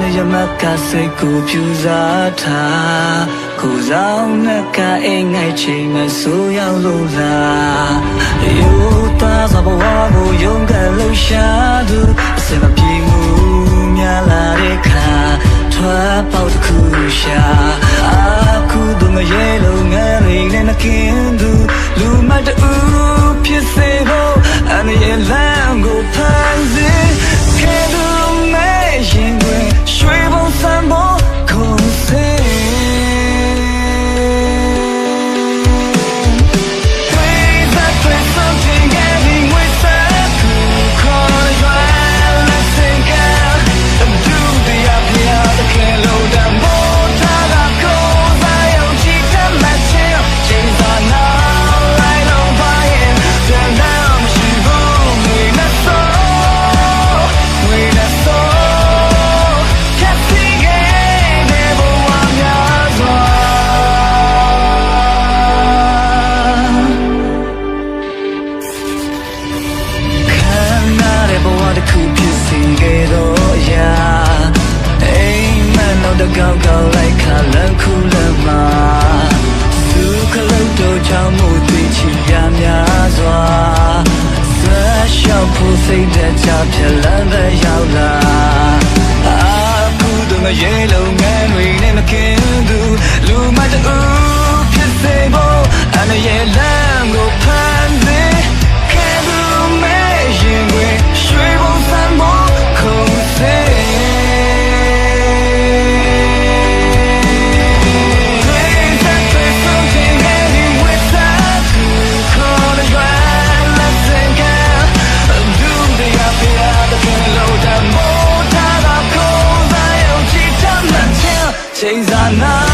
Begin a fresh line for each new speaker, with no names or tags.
နဲ့ယမကစိတ်ကိုပြူစားထားကိုယ်ဆောင်နဲ့ကအိမ်ငိုက်ချိန်မဆိုးရောက်လို့လားယူသားစဘဝကိုယုံကလို့ရှာသူအစမပြေမှုများလာတဲ့ခါထွက်ပေါက်တစ်ခုရှာအခုတို့ငရဲလုံးငယ်လေးနဲ့မကင်းသူလူမတူဖြစ်စေဖို့အနေနဲ့လ လုတ်တော့ချောင်းမှုသိချီရများစွာဆက်လျှောက်ဖို့စိတ်သက်ချဖြလန်းပဲရောက်လာအခုတော့ငရေလုံးငန်းတွေနဲ့မကင်းသူလူမ down more time. I